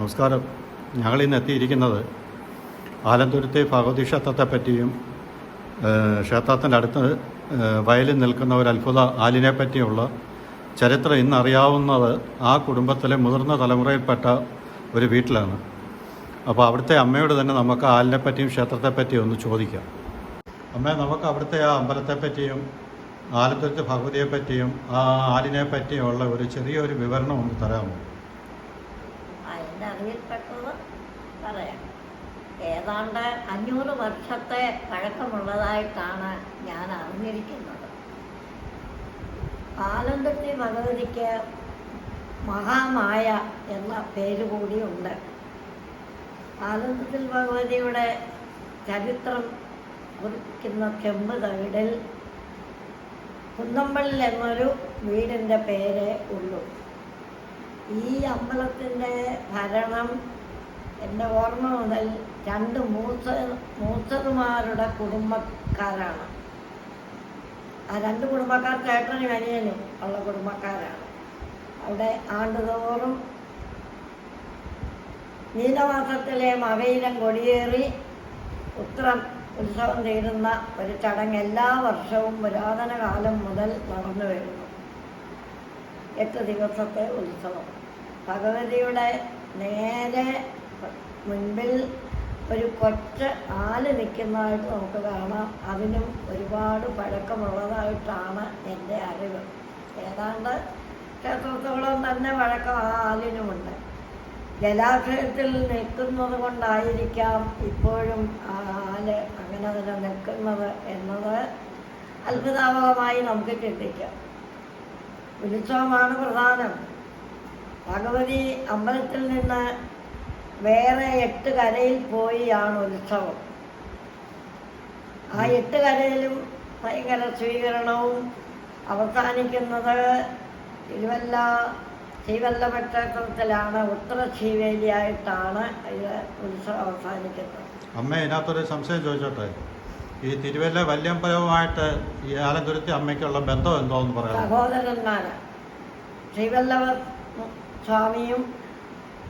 നമസ്കാരം. ഞങ്ങൾ ഇന്ന് എത്തിയിരിക്കുന്നത് ആലന്തൂരത്തെ ഭഗവതി ക്ഷേത്രത്തെ പറ്റിയും ക്ഷേത്രത്തിന്റെ അടുത്ത് വയലിൽ നിൽക്കുന്ന ഒരു അത്ഭുത ആലിനെ പറ്റിയുള്ള ചരിത്രം ഇന്നറിയാവുന്നത് ആ കുടുംബത്തിലെ മുതിർന്ന തലമുറയിൽപ്പെട്ട ഒരു വീട്ടിലാണ്. അപ്പോൾ അവിടുത്തെ അമ്മയോട് തന്നെ നമുക്ക് ആലിനെ പറ്റിയും ക്ഷേത്രത്തെ പറ്റിയും ഒന്ന് ചോദിക്കാം. അമ്മ നമുക്ക് അവിടുത്തെ ആ അമ്പലത്തെ പറ്റിയും ആലത്തൂരത്തെ ഭഗവതിയെ പറ്റിയും ആ ആലിനെ പറ്റിയുള്ള ഒരു ചെറിയൊരു വിവരണം ഒന്ന് തരാമോ? അതിന്റെ അറിവിൽപ്പെട്ടത് പറയാം. ഏതാണ്ട് അഞ്ഞൂറ് വർഷത്തെ പഴക്കമുള്ളതായിട്ടാണ് ഞാൻ അറിഞ്ഞിരിക്കുന്നത്. ആലന്തുട്ടി ഭഗവതിക്ക് മഹാമായ എന്ന പേര് കൂടിയുണ്ട്. ആലന്തുട്ടിൽ ഭഗവതിയുടെ ചരിത്രം കുറിക്കുന്ന ചെമ്പ് തകിടിൽ കുന്നമ്പള്ളിൽ എന്നൊരു വീടിന്റെ പേരേ ഉള്ളൂ. ഈ അമ്പലത്തിന്റെ ഭരണം എന്റെ ഓർമ്മ മുതൽ രണ്ട് മൂസ മൂസന്മാരുടെ കുടുംബക്കാരാണ്. ആ രണ്ട് കുടുംബക്കാർ ചേട്ടനും അനിയനും ഉള്ള കുടുംബക്കാരാണ്. അവിടെ ആണ്ടുതോറും നീലമാസത്തിലെ മവയിലം കൊടിയേറി ഉത്രം ഉത്സവം തീരുന്ന ഒരു ചടങ്ങ് എല്ലാ വർഷവും പുരാതന കാലം മുതൽ നടന്നു വരുന്നു എട്ട് ദിവസത്തെ ഉത്സവം. ഭഗവതിയുടെ നേരെ മുൻപിൽ ഒരു കൊറ്റ ആൽ നിൽക്കുന്നതായിട്ട് നമുക്ക് കാണാം. അതിനും ഒരുപാട് പഴക്കമുള്ളതായിട്ടാണ് എന്റെ അറിവ്. ഏതാണ്ട് ക്ഷേത്രത്തോളം തന്നെ പഴക്കം ആ ആലിനുമുണ്ട്. ജലാശയത്തിൽ നിൽക്കുന്നത് കൊണ്ടായിരിക്കാം ഇപ്പോഴും ആ ആൽ അങ്ങനെ തന്നെ നിൽക്കുന്നത് എന്നത് അത്ഭുതാവഹമായി നമുക്ക് ചിന്തിക്കാം. ഉത്സവമാണ് പ്രധാനം. ഭഗവതി അമ്പലത്തിൽ നിന്ന് വേറെ എട്ട് കരയിൽ പോയിയാണ് ഉത്സവം. ആ എട്ട് കരയിലും ഭയങ്കര സ്വീകരണവും അവസാനിക്കുന്നത് തിരുവല്ല ശ്രീവല്ലഭ ക്ഷേത്രത്തിലാണ് ഉത്തര ശ്രീവേലിയായിട്ടാണ് ഇത് ഉത്സവം അവസാനിക്കുന്നത്. അമ്മ ഇതിനകത്തൊരു സംശയം ചോദിച്ചോട്ടെ? ഈ തിരുവല്ല വല്യമ്പലവുമായിട്ട് ഈ ആലന്തുരത്തി അമ്മയ്ക്കുള്ള ബന്ധം എന്തോന്ന് പറയാം സഹോദരന്മാര് ശ്രീവല്ലഭ സ്വാമിയും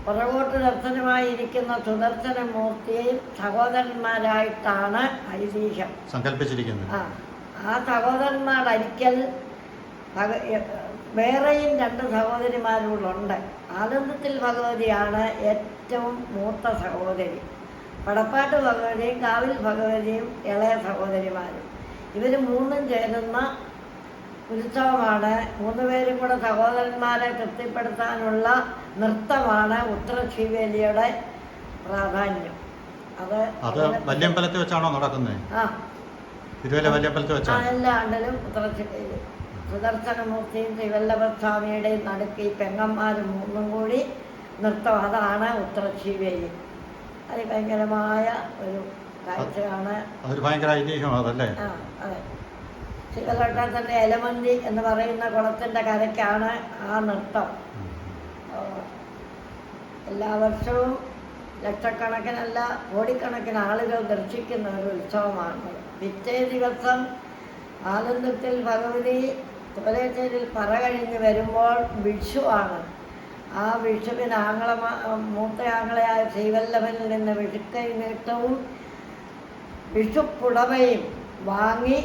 പുറകോട്ട് ദർശനമായി ഇരിക്കുന്ന സുദർശന മൂർത്തിയും സഹോദരന്മാരായിട്ടാണ് ഐതിഹ്യം. സങ്കല്പിച്ചിരിക്കുന്നത്. ആ ആ സഹോദരന്മാരൊരിക്കൽ വേറെയും രണ്ട് സഹോദരിമാരുകളുണ്ട് ആനന്ദത്തിൽ ഭഗവതിയാണ് ഏറ്റവും മൂത്ത സഹോദരി. പടപ്പാട്ട് ഭഗവതിയും കാവിൽ ഭഗവതിയും ഇളയ സഹോദരിമാരും. ഇവർ മൂന്നും ചേരുന്ന ഉത്സവമാണ്. മൂന്ന് പേരും കൂടെ സഹോദരന്മാരെ തൃപ്തിപ്പെടുത്താനുള്ള നൃത്തമാണ് ഉത്തര ശ്രീവേലിയുടെ പ്രാധാന്യം. അത് അത് വല്യമ്പലത്തിൽ വെച്ചാണോ നടക്കുന്നത് ആ. തിരുവല്ല വല്യമ്പലത്തിൽ വെച്ചാണ് എല്ലാ ആണ്ടിലും ഉത്തരശ്ശേരി സുദർശനമൂർത്തിയും ശ്രീവല്ലഭസ്വാമിയുടെയും നടുക്ക് ഈ പെങ്ങന്മാർ മൂന്നും കൂടി നൃത്തം. അതാണ് ഉത്തരശിവേലി അത് ഭയങ്കരമായ ഒരു കാഴ്ചയാണ്. അതൊരു ഭയങ്കര ഐതിഹ്യം അതല്ലേ? ആ അതെ. ശിവലക്ഷത്തിന്റെ എലമന്തി എന്ന് പറയുന്ന കുളത്തിന്റെ കരയ്ക്കാണ് ആ നൃത്തം. എല്ലാ വർഷവും ലക്ഷക്കണക്കിനല്ല കോടിക്കണക്കിന് ആളുകൾ ദർശിക്കുന്ന ഒരു ഉത്സവമാണ്. പിറ്റേ ദിവസം ആനന്ദത്തിൽ ഭഗവതി തോലേശ്ശേരിയിൽ പറ കഴിഞ്ഞ് വരുമ്പോൾ വിഷുവാണ് ആ വിഷുവിന് ആങ്ങള മൂത്ത ആങ്ങളയായ ശ്രീവല്ലഭനിൽ നിന്ന് വിഷുക്കൈ നീട്ടവും വിഷുപ്പുടവയും വാങ്ങി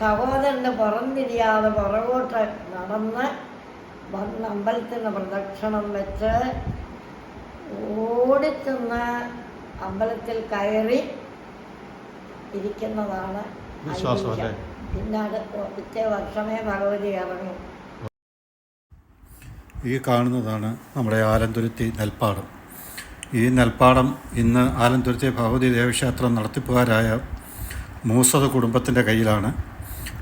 സഹോദരന് പുറംതിരിയാതെ പുറകോട്ട് നടന്ന് വന്ന് അമ്പലത്തിന് പ്രദക്ഷിണം വെച്ച് ഓടിച്ചെന്ന് അമ്പലത്തിൽ കയറി ഇരിക്കുന്നതാണ്? പിന്നെ അടുത്ത പിറ്റേ വർഷമേ ഭഗവതി ഇറങ്ങി. ഈ കാണുന്നതാണ് നമ്മുടെ ആലന്തുരുത്തി നെൽപ്പാടം. ഈ നെൽപ്പാടം ഇന്ന് ആലന്തുരുത്തി ഭഗവതി ദേവക്ഷേത്രം നടത്തിപ്പുകാരായ മൂസത് കുടുംബത്തിന്റെ കയ്യിലാണ്.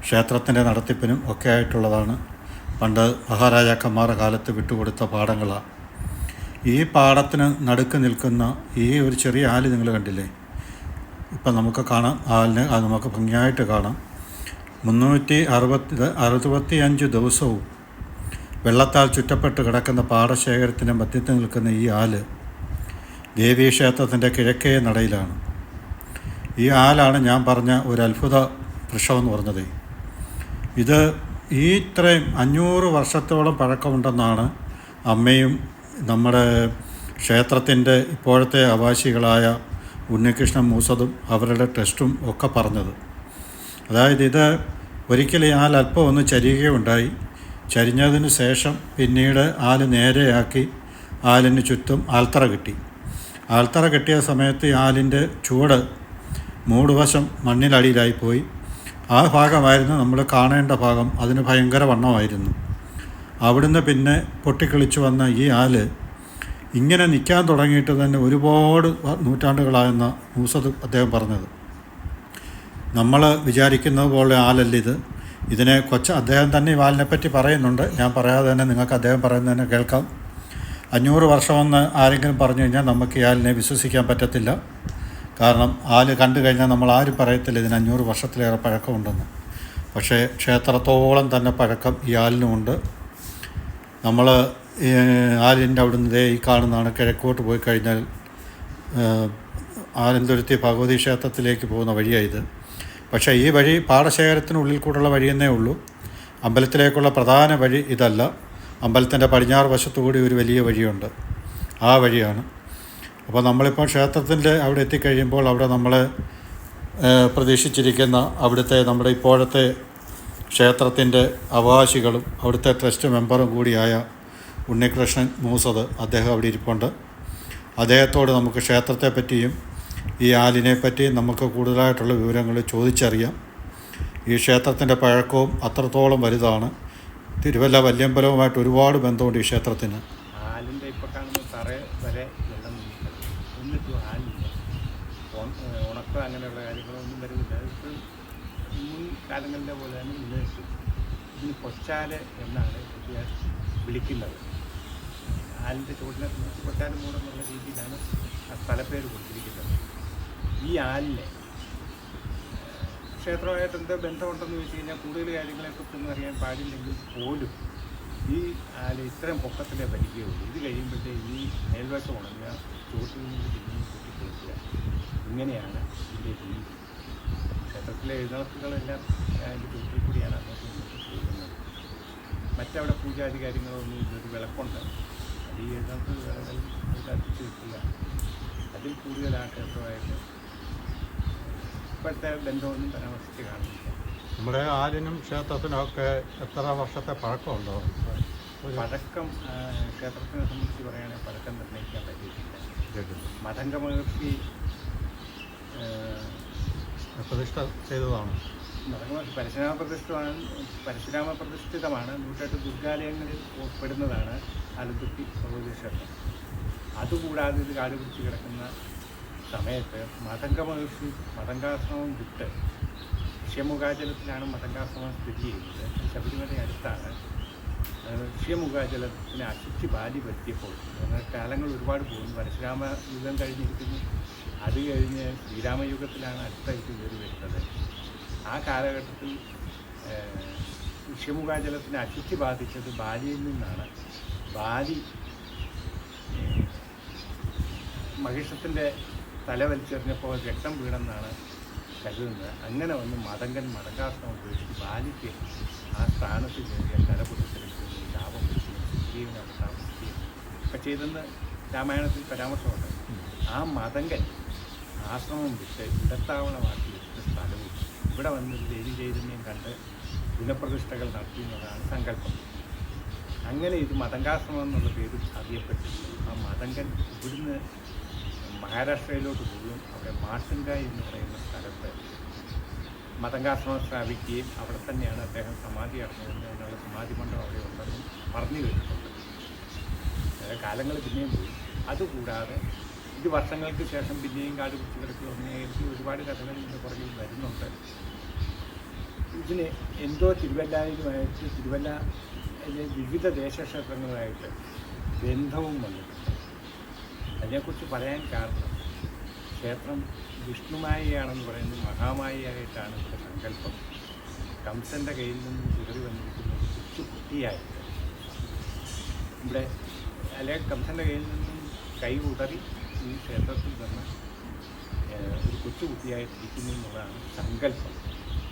ക്ഷേത്രത്തിന്റെ നടത്തിപ്പിനും ഒക്കെ ആയിട്ടുള്ളതാണ്. പണ്ട് മഹാരാജാക്കന്മാരുടെ കാലത്ത് വിട്ടുകൊടുത്ത പാടങ്ങളാണ് ഈ പാടത്തിന് നടുക്ക് നിൽക്കുന്ന ഈ ഒരു ചെറിയ ആൽ നിങ്ങൾ കണ്ടില്ലേ? ഇപ്പം നമുക്ക് കാണാം. ആലിന് അത് നമുക്ക് ഭംഗിയായിട്ട് കാണാം. മുന്നൂറ്റി അറുപത്തി അറുപത്തി അഞ്ച് ദിവസവും വെള്ളത്താൽ ചുറ്റപ്പെട്ട് കിടക്കുന്ന പാടശേഖരത്തിന്റെ മധ്യത്തിൽ നിൽക്കുന്ന ഈ ആൽ ദേവീക്ഷേത്രത്തിന്റെ കിഴക്കേ നടയിലാണ്. ഈ ആലാണ് ഞാൻ പറഞ്ഞ ഒരു അത്ഭുത വൃക്ഷമെന്ന് പറഞ്ഞത്. ഇത് ഈ ഇത്രയും അഞ്ഞൂറ് വർഷത്തോളം പഴക്കമുണ്ടെന്നാണ് അമ്മയും നമ്മുടെ ക്ഷേത്രത്തിന്റെ ഇപ്പോഴത്തെ അവകാശികളായ ഉണ്ണികൃഷ്ണൻ മൂസതും അവരുടെ ടെസ്റ്റും ഒക്കെ പറഞ്ഞത്. അതായത് ഇത് ഒരിക്കലും ആൽ അല്പം ഒന്ന് ചരിയുകയുണ്ടായി. ചരിഞ്ഞതിന് ശേഷം പിന്നീട് ആൽ നേരെയാക്കി ആലിന് ചുറ്റും ആൽത്തറ കിട്ടി. ആൽത്തറ കിട്ടിയ സമയത്ത് ആലിന്റെ ചുവട് മൂടുവശം മണ്ണിലടിയിലായിപ്പോയി ആ ഭാഗമായിരുന്നു നമ്മൾ കാണേണ്ട ഭാഗം. അതിന് ഭയങ്കര വണ്ണമായിരുന്നു. അവിടുന്ന് പിന്നെ പൊട്ടിക്കളിച്ചു വന്ന ഈ ആൽ ഇങ്ങനെ നിൽക്കാൻ തുടങ്ങിയിട്ട് തന്നെ ഒരുപാട് നൂറ്റാണ്ടുകളായെന്ന മൂസത് അദ്ദേഹം പറഞ്ഞത്. നമ്മൾ വിചാരിക്കുന്നത് പോലെ ആലല്ല ഇത്. ഇതിനെ കൊച്ച അദ്ദേഹം തന്നെ ഈ വാലിനെ പറ്റി പറയുന്നുണ്ട്. ഞാൻ പറയാതെ തന്നെ നിങ്ങൾക്ക് അദ്ദേഹം പറയുന്നത് തന്നെ കേൾക്കാം. അഞ്ഞൂറ് വർഷമെന്ന് ആരെങ്കിലും പറഞ്ഞു കഴിഞ്ഞാൽ നമുക്ക് ഈ ആലിനെ വിശ്വസിക്കാൻ പറ്റത്തില്ല. കാരണം ആൽ കണ്ടു കഴിഞ്ഞാൽ നമ്മൾ ആരും പറയത്തില്ല ഇതിന് അഞ്ഞൂറ് വർഷത്തിലേറെ പഴക്കമുണ്ടെന്ന്. പക്ഷേ ക്ഷേത്രത്തോളം തന്നെ പഴക്കം ഈ ആലിനുമുണ്ട് നമ്മൾ ആലിന്റെ അവിടുന്ന് ദേ ഈ കാണുന്നതാണ് കിഴക്കോട്ട് പോയി കഴിഞ്ഞാൽ ആലന്തുരുത്തി ഭഗവതി ക്ഷേത്രത്തിലേക്ക് പോകുന്ന വഴിയായത് പക്ഷേ ഈ വഴി പാടശേഖരത്തിനുള്ളിൽ കൂടെയുള്ള വഴിയെന്നേ ഉള്ളൂ. അമ്പലത്തിലേക്കുള്ള പ്രധാന വഴി ഇതല്ല. അമ്പലത്തിന്റെ പടിഞ്ഞാറ് വശത്തുകൂടി ഒരു വലിയ വഴിയുണ്ട്. ആ വഴിയാണ്. അപ്പോൾ നമ്മളിപ്പോൾ ക്ഷേത്രത്തിന്റെ അവിടെ എത്തിക്കഴിയുമ്പോൾ അവിടെ നമ്മൾ പ്രതീക്ഷിച്ചിരിക്കുന്ന അവിടുത്തെ നമ്മുടെ ഇപ്പോഴത്തെ ക്ഷേത്രത്തിന്റെ അവകാശികളും അവിടുത്തെ ട്രസ്റ്റ് മെമ്പറും കൂടിയായ ഉണ്ണികൃഷ്ണൻ മൂസത് അദ്ദേഹം അവിടെ ഇരിപ്പുണ്ട്. അദ്ദേഹത്തോട് നമുക്ക് ക്ഷേത്രത്തെ പറ്റിയും ഈ ആലിനെ പറ്റിയും നമുക്ക് കൂടുതലായിട്ടുള്ള വിവരങ്ങൾ ചോദിച്ചറിയാം. ഈ ക്ഷേത്രത്തിന്റെ പഴക്കവും അത്രത്തോളം വലുതാണ്. തിരുവല്ല വല്യമ്പലവുമായിട്ട് ഒരുപാട് ബന്ധമുണ്ട് ഈ ക്ഷേത്രത്തിന്. ഉണക്കം അങ്ങനെയുള്ള കാര്യങ്ങളൊന്നും വരുന്നില്ല. ഇത് മുൻ കാലങ്ങളിലെ പോലെ തന്നെ നിലനിൽക്കും ഇതിന് കൊച്ചാൽ എന്നാണ് പുതിയ വിളിക്കുന്നത്. ആലിന്റെ ചുവട്ടിനെ സംബന്ധിച്ച് കൊച്ചാൽ മൂടെന്നുള്ള രീതിയിലാണ് ആ സ്ഥലപ്പേര് കൊടുത്തിരിക്കുന്നത്. ഈ ആലിനെ ക്ഷേത്രമായിട്ട് എന്തോ ബന്ധമുണ്ടെന്ന് ചോദിച്ചു കഴിഞ്ഞാൽ കൂടുതൽ കാര്യങ്ങളെക്കുറിച്ചൊന്നും അറിയാൻ പാടില്ലെങ്കിൽ പോലും ഈ ആൽ ഇത്രയും പൊക്കത്തിലേ പരിചയമുള്ളൂ ഇത് കഴിയുമ്പോഴത്തേ ഈ മേൽവശം ഉണങ്ങുക ചുവട്ടിൽ നിന്ന് പിന്നെയും പൊട്ടിപ്പൊളിക്കുക. ഇങ്ങനെയാണ് ഇതിന്റെ രീതി. ക്ഷേത്രത്തിലെ എഴുന്നള്ളത്തുകളെല്ലാം അതിന്റെ ചുവട്ടിൽ കൂടിയാണ് അങ്ങോട്ടും പോകുന്നത് മറ്റവിടെ പൂജാതി കാര്യങ്ങളൊന്നും ഒരു വിളക്കുണ്ട്. അത് ഈ എഴുന്നള്ളത്ത് കത്തിച്ച് വെക്കുക. അതിൽ കൂടുതൽ ആ ക്ഷേത്രമായിട്ട് ഇപ്പോഴത്തെ ബന്ധമൊന്നും പരാമർശിച്ച് കാണുന്നില്ല. നമ്മുടെ ആലിനും ക്ഷേത്രത്തിനൊക്കെ എത്ര വർഷത്തെ പഴക്കമുണ്ടോ? പഴക്കം ക്ഷേത്രത്തിനെ സംബന്ധിച്ച് പറയുകയാണെങ്കിൽ പഴക്കം നിർണയിക്കാൻ പറ്റിയിട്ടില്ല. മതംഗ മഹർഷി പ്രതിഷ്ഠ ചെയ്തതാണ്. പരശുരാമ പ്രതിഷ്ഠമാണ് പരശുരാമ പ്രതിഷ്ഠിതമാണ് നൂറ്റാട്ട് ദുർഗാലയങ്ങളിൽ ഉൾപ്പെടുന്നതാണ് അലുതുപ്പി ഭഗവതി ക്ഷേത്രം. അതുകൂടാതെ ഇത് കാടുപിടിച്ച് കിടക്കുന്ന സമയത്ത് മതംഗ മഹർഷി മതങ്കാശ്രമം വിട്ട് ക്ഷ്യമുഖാചലത്തിലാണ് മതങ്കാശ്രമം സ്ഥിതി ചെയ്യുന്നത്. ശബരിമല അടുത്താണ്. ഷ്യമുഖാചലത്തിന് അശുദ്ധി ബാലി പറ്റിയപ്പോൾ കാലങ്ങൾ ഒരുപാട് പോകുന്നു. പരശുരാമ യുഗം കഴിഞ്ഞിരിക്കുന്നു. അത് കഴിഞ്ഞ് ശ്രീരാമയുഗത്തിലാണ് അടുത്ത ഇത് കയറി വരുന്നത്. ആ കാലഘട്ടത്തിൽ ഷ്യമുഖാചലത്തിന് അശുദ്ധി ബാധിച്ചത് ബാലിയിൽ നിന്നാണ്. ബാലി മഹിഷത്തിന്റെ തല വലിച്ചെറിഞ്ഞപ്പോൾ രക്തം വീണെന്നാണ് കരുതുന്നത്. അങ്ങനെ വന്ന് മതങ്കൻ മതങ്കാശ്രമം ഉപയോഗിച്ച് ബാലിക്ക് ആ സ്ഥാനത്ത് കയറിയ തലപുരത്തിലേക്ക് ലാഭം അവിടെ താമസിക്കുകയും ഒക്കെ ചെയ്തെന്ന് രാമായണത്തിൽ പരാമർശമുണ്ട്. ആ മതങ്കൻ ആശ്രമം വിട്ട് ഇടത്താവളമാക്കി വെച്ച സ്ഥലവും ഇവിടെ വന്ന് ദേവി ചൈതന്യം കണ്ട് ഗുണപ്രതിഷ്ഠകൾ നടത്തി എന്നതാണ് സങ്കല്പം അങ്ങനെ ഇത് മതങ്കാശ്രമം എന്നുള്ള പേര് അറിയപ്പെട്ടിരുന്നു ആ മതങ്കൻ ഇവിടുന്ന് മഹാരാഷ്ട്രയിലോട്ട് പോവുകയും അവിടെ മാട്ടുങ്ക എന്ന് പറയുന്ന സ്ഥലത്ത് മതങ്കാശ്രമം സ്ഥാപിക്കുകയും അവിടെ തന്നെയാണ് അദ്ദേഹം സമാധി അടഞ്ഞതെന്ന് അതിനുള്ള സമാധി മണ്ഡപം അവിടെ ഉണ്ടെന്നും പറഞ്ഞു കേട്ടിട്ടുണ്ട് കാലങ്ങൾ പിന്നെയും പോയി അതുകൂടാതെ ഇത് വർഷങ്ങൾക്ക് ശേഷം പിന്നെയും കാട് പിടിച്ച് കിടക്കുക ഒന്നേക്ക് ഒരുപാട് കഥകൾ ഇതിന്റെ പുറകിൽ വരുന്നുണ്ട്. ഇതിന് എന്തോ തിരുവല്ലായിലുമായിട്ട് തിരുവല്ല വിവിധ ദേശക്ഷേത്രങ്ങളുമായിട്ട് ബന്ധവും വന്നിട്ടുണ്ട്. അതിനെക്കുറിച്ച് പറയാൻ കാരണം ക്ഷേത്രം വിഷ്ണുമായയാണെന്ന് പറയുന്നത് മഹാമായയായിട്ടാണ് ഇവിടെ സങ്കല്പം. കംസന്റെ കയ്യിൽ നിന്ന് ചിതറി വന്നിരിക്കുന്ന കൊച്ചു കുട്ടിയായിട്ട്. ഇവിടെ അല്ലെങ്കിൽ കംസന്റെ കയ്യിൽ നിന്നും കൈ ഉടറി ഈ ക്ഷേത്രത്തിൽ തന്നെ ഒരു കൊച്ചുകുട്ടിയായിട്ടിരിക്കുന്നു എന്നുള്ളതാണ് സങ്കല്പം.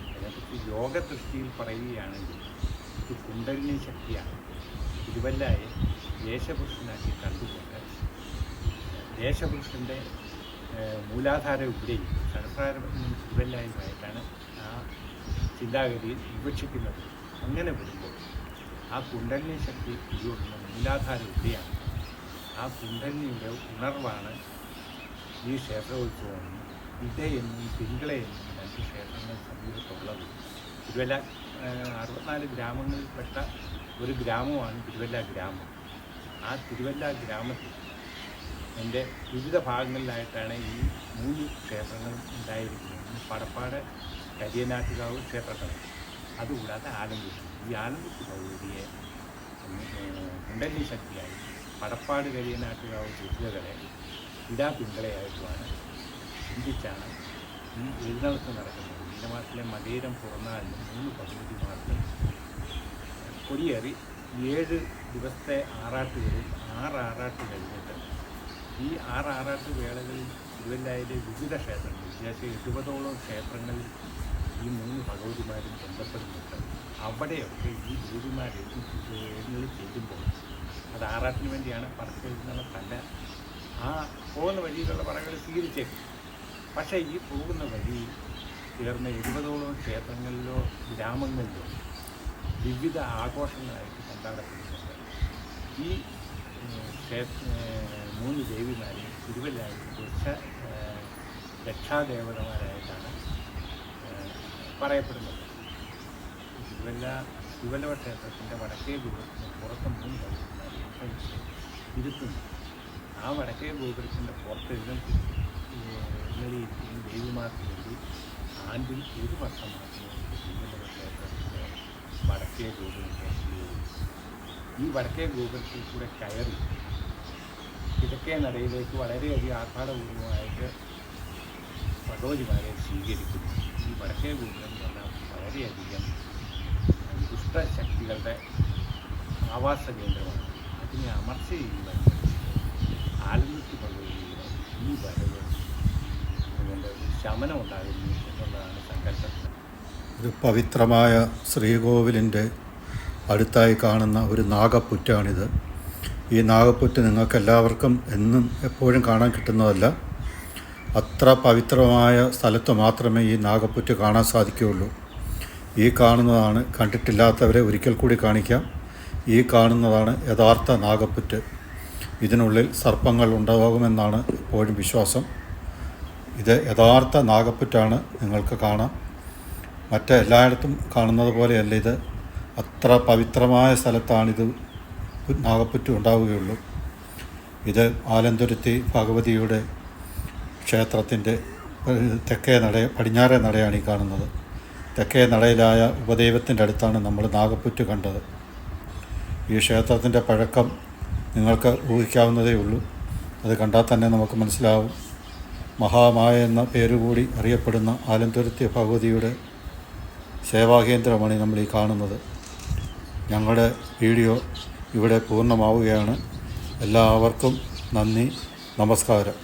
അതിനെക്കുറിച്ച് യോഗ ദൃഷ്ടിയിൽ പറയുകയാണെങ്കിൽ ഇത് കുണ്ടലിനി ശക്തിയാണ്. തിരുവല്ലായെ ദേശപുരുഷനാക്കി കണ്ടുകൊണ്ട് ദേശപുരുഷന്റെ മൂലാധാര ഇവിടെയും സഹസ്രാരം തിരുവല്ലായുമായിട്ടാണ് ആ ചിന്താഗതിയിൽ വിവക്ഷിക്കുന്നത്. അങ്ങനെ വരുമ്പോൾ ആ കുണ്ടലിനി ശക്തി ഇതിലുള്ള മൂലാധാരം ഇവിടെയാണ് ആ സുന്ദരനിയുടെ ഉണർവാണ് ഈ ക്ഷേത്രോത്സവം. ഇതേ എന്നും തിങ്കളെ എന്നും രണ്ട് ക്ഷേത്രങ്ങൾ സമീപത്തുള്ളത്. തിരുവല്ല അറുപത്തിനാല് ഗ്രാമങ്ങളിൽപ്പെട്ട ഒരു ഗ്രാമമാണ് തിരുവല്ല ഗ്രാമം. ആ തിരുവല്ല ഗ്രാമത്തിൽ എന്റെ വിവിധ ഭാഗങ്ങളിലായിട്ടാണ് ഈ മൂന്ന് ക്ഷേത്രങ്ങൾ ഉണ്ടായിരിക്കുന്നത്. പടപ്പാട് കരിയനാട്ടുകാവ് ക്ഷേത്രങ്ങൾ. അതുകൂടാതെ ആലമ്പുത്തി ഈ ആലമ്പുത്തി ഭഗവതിയെ കുണ്ടലി ശക്തിയായി ആട്ടുകാവ് ദുർഗകളെ ഇടാ പിന്തളയായിട്ടുമാണ്. ചിന്തിച്ചാണ് ഈ എഴുന്നള്ളത്ത് നടക്കുന്നത്. എന്റെ മാസത്തിലെ മകേരം പുറന്നാലും മൂന്ന് ഭഗവതിമാർക്ക് കൊടിയേറി ഏഴ് ദിവസത്തെ ആറാട്ടുകളിൽ ആറ് ആറാട്ട് കഴിഞ്ഞിട്ട് ഈ ആറ് ആറാട്ട് വേളകളിൽ തിരുവല്ലായിലെ വിവിധ ക്ഷേത്രങ്ങൾ ഏകദേശം എഴുപതോളം ക്ഷേത്രങ്ങളിൽ ഈ മൂന്ന് ഭഗവതിമാരും ബന്ധപ്പെടുന്നുണ്ട്. അവിടെയൊക്കെ ഈ ദേവിമാർ എഴുന്നള്ളി ചെല്ലുമ്പോൾ അത് ആറാട്ടിന് വേണ്ടിയാണ് പറക്കെഴുന്നള്ളത്തല്ല ആ പോകുന്ന വഴിയിലുള്ള പറകൾ സ്വീകരിച്ചേക്കും പക്ഷേ ഈ പോകുന്ന വഴി ചേർന്ന എഴുപതോളം ക്ഷേത്രങ്ങളിലോ ഗ്രാമങ്ങളിലോ വിവിധ ആഘോഷങ്ങളായിട്ട് കൊണ്ടാടപ്പെടുന്നുണ്ട്. ഈ ക്ഷേത്ര മൂന്ന് ദേവിമാരെയും തിരുവല്ലായി കുറച്ച് രക്ഷാദേവതമാരായിട്ടാണ് പറയപ്പെടുന്നത്. തിരുവല്ല തിരുവല്ലവ ക്ഷേത്രത്തിന്റെ വടക്കേ ദൂരത്തിന് പുറത്ത് മൂന്ന് ഇരുത്തുന്നു ആ വടക്കേ ഗോപുരത്തിന്റെ പുറത്ത് എഴുന്നേറ്റ് എഴുന്നള്ളിയിരിക്കുന്ന ദേവിമാർക്ക് വേണ്ടി ആണ്ടിൽ ഒരു വർഷം മാത്രമേ ക്ഷേത്രത്തിന്റെ വടക്കേ ഗോപുരം ഈ വടക്കേ ഗോപുരത്തിൽ കൂടെ കയറി കിഴക്കേ നടയിലേക്ക് വളരെയധികം ആഹ്ലാദപൂർവമായിട്ട് ഭഗവതിമാരെ സ്വീകരിക്കുന്നു. ഈ വടക്കേ ഗോപുരം എന്ന് പറഞ്ഞാൽ വളരെയധികം ദുഷ്ടശക്തികളുടെ ആവാസ കേന്ദ്രമാണ് അതിനെ അമർച്ച ചെയ്യുവാൻ ഭഗവതിയുടെ ഈ വരവ് ശമനം ഉണ്ടാകുന്നു എന്നുള്ളതാണ് സങ്കല്പത്തിൽ ഒരു പവിത്രമായ ശ്രീകോവിലിന്റെ അടുത്തായി കാണുന്ന ഒരു നാഗപ്പുറ്റാണിത്. ഈ നാഗപ്പുറ്റ് നിങ്ങൾക്കെല്ലാവർക്കും എന്നും എപ്പോഴും കാണാൻ കിട്ടുന്നതല്ല. അത്ര പവിത്രമായ സ്ഥലത്ത് മാത്രമേ ഈ നാഗപ്പുറ്റ് കാണാൻ സാധിക്കുകയുള്ളൂ. ഈ കാണുന്നതാണ് കണ്ടിട്ടില്ലാത്തവരെ ഒരിക്കൽ കൂടി കാണിക്കാം. ഈ കാണുന്നതാണ് യഥാർത്ഥ നാഗപ്പുറ്റ്. ഇതിനുള്ളിൽ സർപ്പങ്ങൾ ഉണ്ടാകുമെന്നാണ് എപ്പോഴും വിശ്വാസം. ഇത് യഥാർത്ഥ നാഗപ്പുറ്റാണ് നിങ്ങൾക്ക് കാണാം. മറ്റെല്ലായിടത്തും കാണുന്നത് പോലെയല്ല ഇത്. അത്ര പവിത്രമായ സ്ഥലത്താണിത് നാഗപ്പുറ്റ് ഉണ്ടാവുകയുള്ളൂ. ഇത് ആലന്തുരുത്തി ഭഗവതിയുടെ ക്ഷേത്രത്തിന്റെ തെക്കേ നട പടിഞ്ഞാറേ നടയാണ് ഈ കാണുന്നത്. തെക്കേ നടയിലായ ഉപദൈവത്തിന്റെ അടുത്താണ് നമ്മൾ നാഗപ്പുറ്റ് കണ്ടത്. ഈ ക്ഷേത്രത്തിന്റെ പഴക്കം നിങ്ങൾക്ക് ഊഹിക്കാവുന്നതേ ഉള്ളൂ. അത് കണ്ടാൽ തന്നെ നമുക്ക് മനസ്സിലാവും. മഹാമായ എന്ന പേരുകൂടി അറിയപ്പെടുന്ന ആലന്തുരത്യ ഭഗവതിയുടെ സേവാകേന്ദ്രമാണ് നമ്മൾ ഈ കാണുന്നത്. ഞങ്ങളുടെ വീഡിയോ ഇവിടെ പൂർണമാവുകയാണ്. എല്ലാവർക്കും നന്ദി നമസ്കാരം.